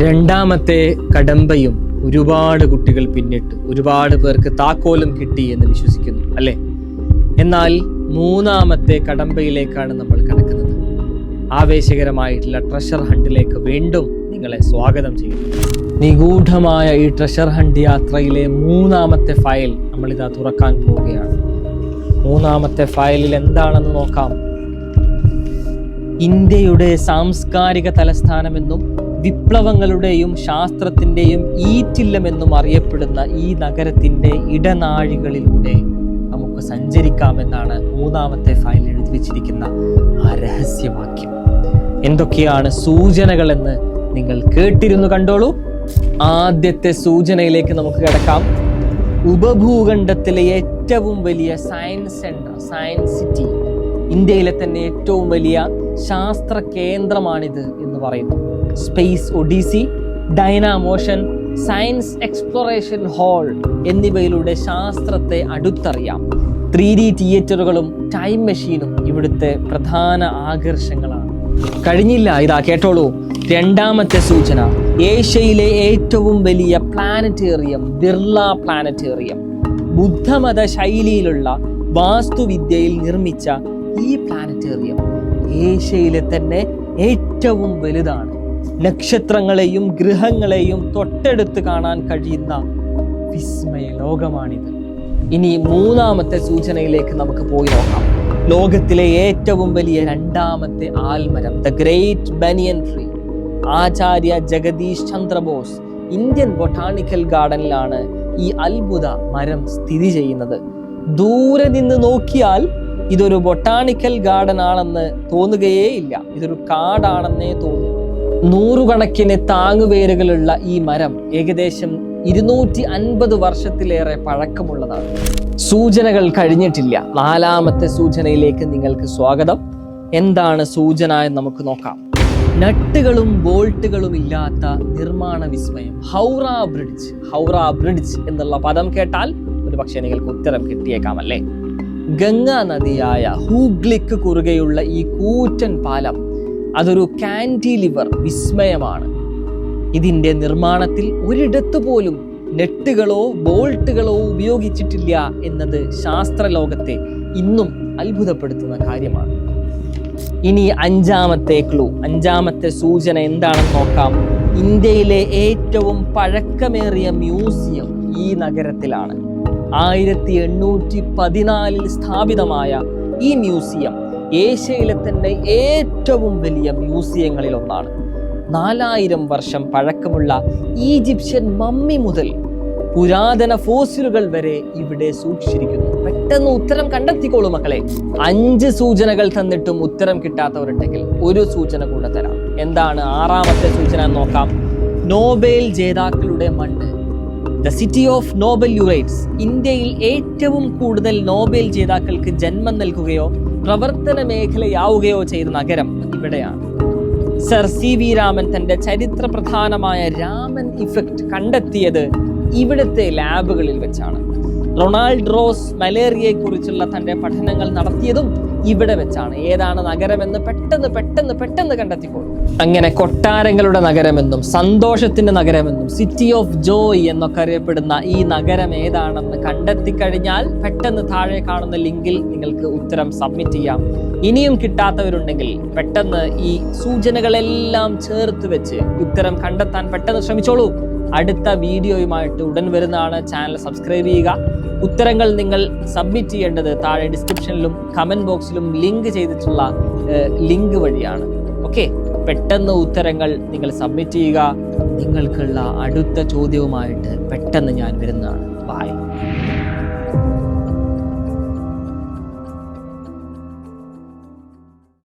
രണ്ടാമത്തെ കടമ്പയും ഒരുപാട് കുട്ടികൾ പിന്നിട്ട്. ഒരുപാട് പേർക്ക് താക്കോലും കിട്ടി എന്ന് വിശ്വസിക്കുന്നു അല്ലേ? എന്നാൽ മൂന്നാമത്തെ കടമ്പയിലേക്കാണ് നമ്മൾ കടക്കുന്നത്. ആവേശകരമായിട്ടുള്ള ട്രഷർ ഹണ്ടിലേക്ക് വീണ്ടും നിങ്ങളെ സ്വാഗതം ചെയ്യുന്നു. നിഗൂഢമായ ഈ ട്രഷർ ഹണ്ട് യാത്രയിലെ മൂന്നാമത്തെ ഫയൽ നമ്മളിതാ തുറക്കാൻ പോവുകയാണ്. മൂന്നാമത്തെ ഫയലിൽ എന്താണെന്ന് നോക്കാം. ഇന്ത്യയുടെ സാംസ്കാരിക തലസ്ഥാനമെന്നും വിപ്ലവങ്ങളുടെയും ശാസ്ത്രത്തിന്റെയും ഈറ്റില്ലമെന്നും അറിയപ്പെടുന്ന ഈ നഗരത്തിന്റെ ഇടനാഴികളിലൂടെ നമുക്ക് സഞ്ചരിക്കാമെന്നാണ് മൂന്നാമത്തെ ഫയലിൽ എഴുതി വെച്ചിരിക്കുന്ന ആ രഹസ്യവാക്യം. എന്തൊക്കെയാണ് സൂചനകളെന്ന് നിങ്ങൾ കേട്ടിരുന്നു കണ്ടോളൂ. ആദ്യത്തെ സൂചനയിലേക്ക് നമുക്ക് കിടക്കാം. ഉപഭൂഖണ്ഡത്തിലെ ഏറ്റവും വലിയ സയൻസ് സെന്റർ സയൻസ് സിറ്റി ഇന്ത്യയിലെ തന്നെ ഏറ്റവും വലിയ ശാസ്ത്ര കേന്ദ്രമാണിത് എന്ന് പറയുന്നു. Space odyssey dynamotion science exploration hall എന്നിവയിലൂടെ ശാസ്ത്രത്തെ അടുത്തറിയാം. ത്രീ ഡി തിയേറ്ററുകളും ടൈം മെഷീനും ഇവിടുത്തെ പ്രധാന ആകർഷങ്ങളാണ്. കഴിഞ്ഞില്ല ഇതാ കേട്ടോളൂ. രണ്ടാമത്തെ സൂചന ഏഷ്യയിലെ ഏറ്റവും വലിയ പ്ലാനറ്റേറിയം ബിർള പ്ലാനറ്റേറിയം. ബുദ്ധമത ശൈലിയിലുള്ള വാസ്തുവിദ്യയിൽ നിർമ്മിച്ച ഈ പ്ലാനറ്റേറിയം ഏഷ്യയിലെ തന്നെ ഏറ്റവും വലുതാണ്. നക്ഷത്രങ്ങളെയും ഗ്രഹങ്ങളെയും തൊട്ടടുത്ത് കാണാൻ കഴിയുന്ന വിസ്മയ ലോകമാണിത്. ഇനി മൂന്നാമത്തെ സൂചനയിലേക്ക് നമുക്ക് പോയി നോക്കാം. ലോകത്തിലെ ഏറ്റവും വലിയ രണ്ടാമത്തെ ആൽമരം the great banyan tree Acharya Jagadish Chandrabose Indian botanical ഗാർഡനിലാണ് ഈ അത്ഭുത മരം സ്ഥിതി ചെയ്യുന്നത്. ദൂരെ നിന്ന് നോക്കിയാൽ ഇതൊരു ബൊട്ടാണിക്കൽ ഗാർഡൻ ആണെന്ന് തോന്നുകയേ ഇല്ല ഇതൊരു കാടാണെന്നേ തോന്നും നൂറുകണക്കിന് താങ്ങുവേരുകളുള്ള ഈ മരം ഏകദേശം ഇരുന്നൂറ്റി അൻപത് വർഷത്തിലേറെ പഴക്കമുള്ളതാണ്. സൂചനകൾ കഴിഞ്ഞിട്ടില്ല. നാലാമത്തെ സൂചനയിലേക്ക് നിങ്ങൾക്ക് സ്വാഗതം. എന്താണ് സൂചന എന്ന് നമുക്ക് നോക്കാം. നട്ടുകളും ബോൾട്ടുകളും ഇല്ലാത്ത നിർമ്മാണ വിസ്മയം. ഹൗറ ബ്രിഡ്ജ്. ഹൗറ ബ്രിഡ്ജ് എന്നുള്ള പദം കേട്ടാൽ ഒരു പക്ഷേ നിങ്ങൾക്ക് ഉത്തരം കിട്ടിയേക്കാം അല്ലേ ഗംഗാ നദിയായ ഹൂഗ്ലിക്ക് കുറുകെയുള്ള ഈ കൂറ്റൻ പാലം അതൊരു കാന്റിലിവർ വിസ്മയമാണ്. ഇതിന്റെ നിർമ്മാണത്തിൽ ഒരിടത്ത് പോലും നെട്ടുകളോ ബോൾട്ടുകളോ ഉപയോഗിച്ചിട്ടില്ല എന്നത് ശാസ്ത്രലോകത്തെ ഇന്നും അത്ഭുതപ്പെടുത്തുന്ന കാര്യമാണ്. ഇനി അഞ്ചാമത്തെ ക്ലൂ അഞ്ചാമത്തെ സൂചന എന്താണെന്ന് നോക്കാം. ഇന്ത്യയിലെ ഏറ്റവും പഴക്കമേറിയ മ്യൂസിയം ഈ നഗരത്തിലാണ്. ആയിരത്തി എണ്ണൂറ്റി പതിനാലിൽ സ്ഥാപിതമായ ഈ മ്യൂസിയം ഏഷ്യയിലെ തന്നെ ഏറ്റവും വലിയ മ്യൂസിയങ്ങളിൽ ഒന്നാണ് നാലായിരം വർഷം പഴക്കമുള്ള ഈജിപ്ഷ്യൻ മമ്മി മുതൽ പുരാതന ഫോസിലുകൾ വരെ ഇവിടെ സൂക്ഷിച്ചിരിക്കുന്നു. പെട്ടെന്ന് ഉത്തരം കണ്ടെത്തിക്കോളൂ മക്കളെ. അഞ്ച് സൂചനകൾ തന്നിട്ടും ഉത്തരം കിട്ടാത്തവരുണ്ടെങ്കിൽ ഒരു സൂചന കൂടെ തരാം. എന്താണ് ആറാമത്തെ സൂചന നോക്കാം. നോബേൽ ജേതാക്കളുടെ മണ്ണ്. സിറ്റി ഓഫ് നോബൽ യുറൈറ്റ്സ് ഇന്ത്യയിൽ ഏറ്റവും കൂടുതൽ നോബൽ ജേതാക്കൾക്ക് ജന്മം നൽകുകയോ പ്രവർത്തന മേഖലയാവുകയോ ചെയ്ത നഗരം ഇവിടെയാണ്. സർ സി വി രാമൻ തന്റെ ചരിത്ര പ്രധാനമായ രാമൻ ഇഫക്റ്റ് കണ്ടെത്തിയത് ഇവിടുത്തെ ലാബുകളിൽ വെച്ചാണ്. റൊണാൾഡ് റോസ് മലേറിയയെക്കുറിച്ചുള്ള തന്റെ പഠനങ്ങൾ നടത്തിയതും ഇവിടെ വെച്ചാണ്. ഏതാണ് നഗരമെന്ന് പെട്ടെന്ന് പെട്ടെന്ന് പെട്ടെന്ന് കണ്ടെത്തിക്കോളൂ. അങ്ങനെ കൊട്ടാരങ്ങളുടെ നഗരമെന്നും സന്തോഷത്തിന്റെ നഗരമെന്നും സിറ്റി ഓഫ് ജോയ് എന്നൊക്കെ അറിയപ്പെടുന്ന ഈ നഗരം ഏതാണെന്ന് കണ്ടെത്തി കഴിഞ്ഞാൽ പെട്ടെന്ന് താഴെ കാണുന്ന ലിങ്കിൽ നിങ്ങൾക്ക് ഉത്തരം സബ്മിറ്റ് ചെയ്യാം. ഇനിയും കിട്ടാത്തവരുണ്ടെങ്കിൽ പെട്ടെന്ന് ഈ സൂചനകളെല്ലാം ചേർത്ത് വെച്ച് ഉത്തരം കണ്ടെത്താൻ പെട്ടെന്ന് ശ്രമിച്ചോളൂ. അടുത്ത വീഡിയോയുമായിട്ട് ഉടൻ വരുന്നതാണ്. ചാനൽ സബ്സ്ക്രൈബ് ചെയ്യുക. ഉത്തരങ്ങൾ നിങ്ങൾ സബ്മിറ്റ് ചെയ്യേണ്ടത് താഴെ ഡിസ്ക്രിപ്ഷനിലും കമന്റ് ബോക്സിലും ലിങ്ക് ചെയ്തിട്ടുള്ള ലിങ്ക് വഴിയാണ്. ഓക്കെ പെട്ടെന്ന് ഉത്തരങ്ങൾ നിങ്ങൾ സബ്മിറ്റ് ചെയ്യുക. നിങ്ങൾക്കുള്ള അടുത്ത ചോദ്യവുമായിട്ട് പെട്ടെന്ന് ഞാൻ വരുന്നതാണ്. ബായ്